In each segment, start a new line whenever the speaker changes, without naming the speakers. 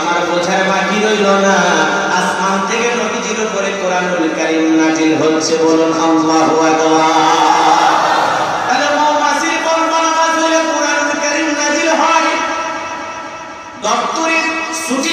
আমার বোঝার বাকি রইল না। আসমান থেকে নবীজির উপরে কোরআনুল কারীম নাজিল হচ্ছে বলুন আল্লাহু আকবার তাহলে মৌমাছির কল্পনা মাঝে কোরআনুল কারীম নাজিল হয় দপ্তরের ছুটি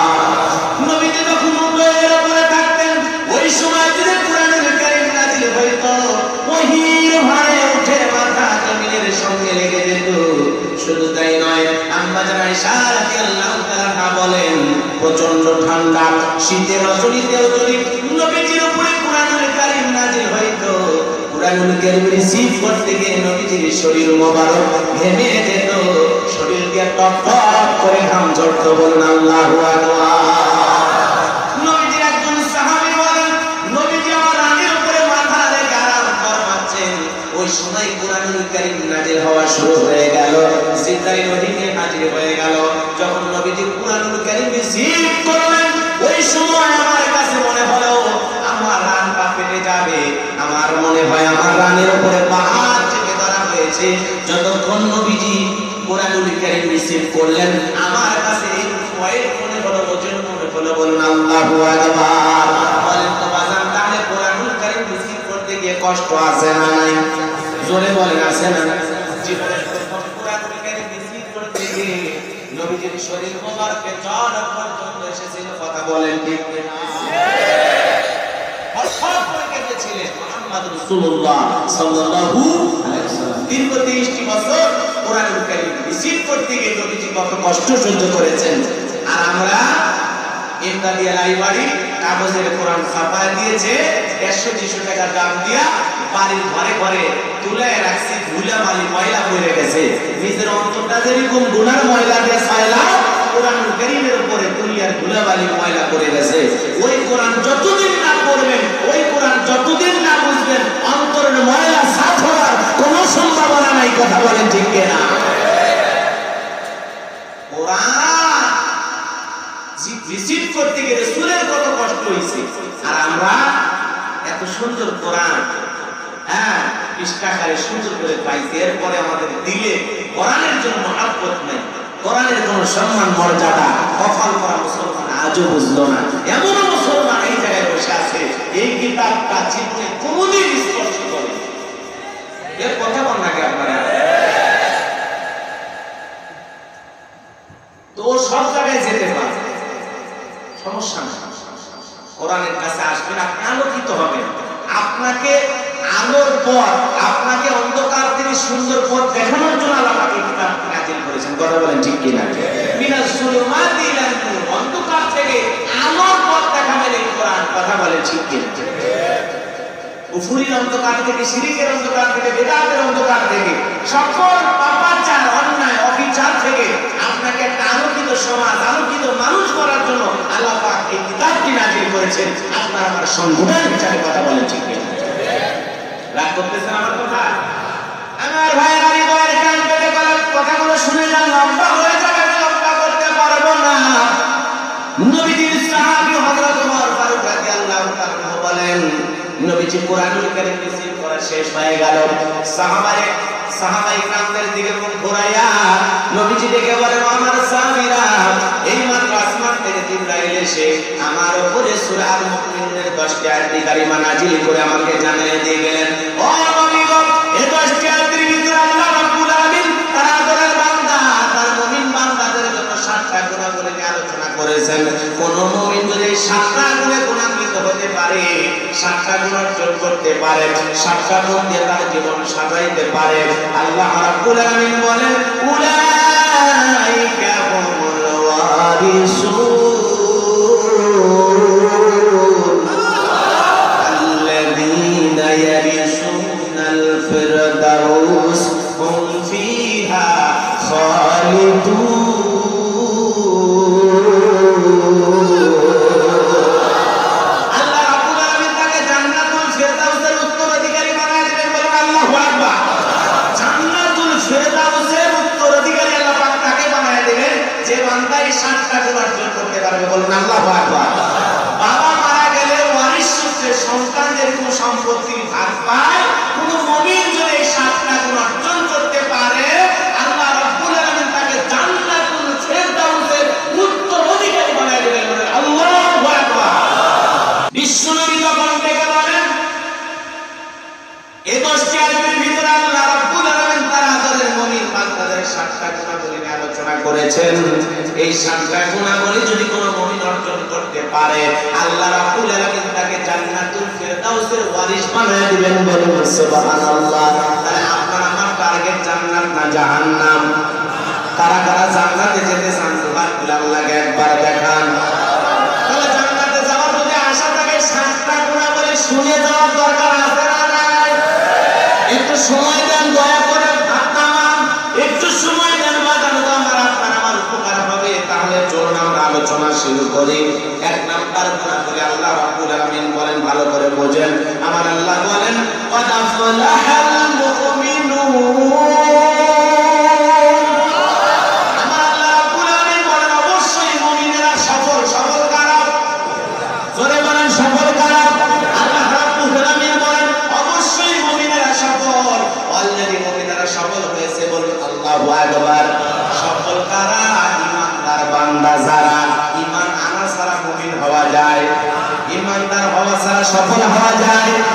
প্রচণ্ড ঠান্ডা, শীতের রজনীতেও যদি নবীজির উপরে কোরআনুল কারীম নাজিল হইতো কোরআনুল কারীম রিসিভ করতে গিয়ে নবীজির শরীর মোবারক ঘেমে যেত। শরীর দিয়ে টপ টপ করে ঘাম ঝরতো বলুন আল্লাহু আকবার। মনে হয় আমার রানের উপরে পাহাড় চেপে ধরা হয়েছে। যতক্ষণ নবীজি কোরআনুল কারীম রিসিভ করলেন, আমার কাছে এই ভয়ের মনে হলো ওজন মনে হলো, বলুন আল্লাহু আকবার। বলেন তো বাজান, তাহলে কোরআনুল কারীম রিসিভ করতে গিয়ে কষ্ট আছে না নাই? জোরে বলেন, আছে না জীবনের কোরআনুল কারীম রিসিভ করতে গিয়ে নবীজির শরীর মোবারকে পর্যন্ত এসেছিল, কথা বলেন ঠিক কেঁদেছিলেন। মুহাম্মদ রাসূলুল্লাহ সাল্লাল্লাহু আলাইহি ওয়াসাল্লাম। দীর্ঘ 30টি বছর কোরআনুল কারীম রিসিভ করতে গিয়ে নবীজি কত কষ্ট সহ্য করেছেন। আর আমরা ইমদাদিয়া লাইব্রেরি কাগজের কোরআন ছাপা দিয়েছে দেড়শো দুশো টাকা দাম দিয়া বাড়ির ঘরে ঘরে তুলে রাখছি, ধুলা ময়লা পড়ে গেছে। নিজের অন্তরটা যেরকম গুনার ময়লা দিয়ে ছাইলা কোরআন গরিবের উপরে তুলিয়ার ধুলা বালি ময়লা পড়ে গেছে। ওই কোরআন যতদিন না পড়বেন, ওই কোরআন যতদিন না বুঝবেন, অন্তরের ময়লা সাফ হওয়ার কোনো সম্ভাবনা নাই, কথা বলেন ঠিক কিনা? রিসিভ করতে গিয়ে রসুলের কত কষ্ট হয়েছে আর আমরা এত সুন্দর কোরআন হ্যাঁ পৃষ্ঠাকারে সুন্দর করে পাইছি, এরপরে আমাদের দিলে কোরআনের জন্য মহাব্বত নাই। কোরআনের কোনো সম্মান, মর্যাদা কফল করা মুসলমান আজও বুঝলো না। এমন মুসলমান এই জায়গায় বসে আছে, এই কিতাবটা জীবনে কোনোদিন স্পর্শ করে এর কথা বল নাকি আপনারা? তো সব জায়গায় যেতে পারে। সমস্যা নেই কোরআনের কাছে আসবেন আপনি আলোকিত হবেন আপনাকে আলোর পথ, আপনাকে অন্ধকার থেকে সুন্দর পথ দেখানোর জন্য আল্লাহ আমাকে কিতাব নাজিল করেছেন কথা বলেন ঠিক কিনা? মিনাস সুলুমাতি ইলাল নূর অন্ধকার থেকে আলোর পথ দেখাবেন কোরআন। কথা বলেন ঠিক কিনা? কুফুরির অন্ধকার থেকে শিরিকের অন্ধকার থেকে বেদাতের অন্ধকার থেকে সকল পাপাচার অন্যায় অবিচার থেকে আপনাকে একটা আলোকিত সমাজ আলোকিত মানুষ করার জন্য আল্লাহ পাক এই কিতাবটি নাজিল করেছেন। আপনার আমার সংবিধান বিচারে কথা বলেন ঠিক রাগ করতেছেন আমার বলেন, নবীজি কোরআনুল কারীম রিসিভ করা শেষ হয়ে গেল। সাহাবায়ে সাহাবাই কামদের দিকে মুখ ঘুরাইয়া নবীজি ডেকে বলেন আমার সাহাবীরা এই মাত্র আসমান থেকে জিবরাইল এসে আমার উপরে সূরা আল মুমিনের 10টি আয়াত কারিমা নাজিল করে আমাকে জানিয়ে দিয়ে ও নবী গো এই 10টি আয়াতের ভিতরে আল্লাহ রাব্বুল আলামিন তার আদরের বান্দা, তার মুমিন বান্দাদের জন্য সাতটা গুণাবলী নিয়ে আলোচনা করেছেন। কোন মুমিন যদি সাতটা গুণে হতে পারে, সাতটা গুণ অর্জন করতে পারে, সাতটা গুণ দিয়ে তার জীবন সাজাইতে পারে। আল্লাহ রাব্বুল আলামিন বলেন, উলাইকা হুমুল বান্দা এই সাতটা গুণাবলী যদি কোনো মুমিন অর্জন করতে পারে, আল্লাহ রাব্বুল আলামিন তাকে জান্নাতুল ফেরদাউসের ওয়ারিশ বানায় দিবেন বলুন সুবহানাল্লাহ। তাহলে আপনার আমার টার্গেট জান্নাত না জাহান্নাম? কারা কারা জান্নাতে যেতে চান সুবহানাল্লাহ আল্লাহকে একবার দেখান। তাহলে জান্নাতে যাওয়ার যদি আশা থাকে, সাতটা গুণাবলী শুনে যাওয়ার দরকার আছে না নাই? একটু সময় দেন, দয়া শুরু করি এক নাম্বার গুণা করে আল্লাহ রাব্বুল আলামিন বলেন ভালো করে বোঝেন আমার আল্লাহ বলেন قد أفلح المؤمنون সফল হওয়া যায়।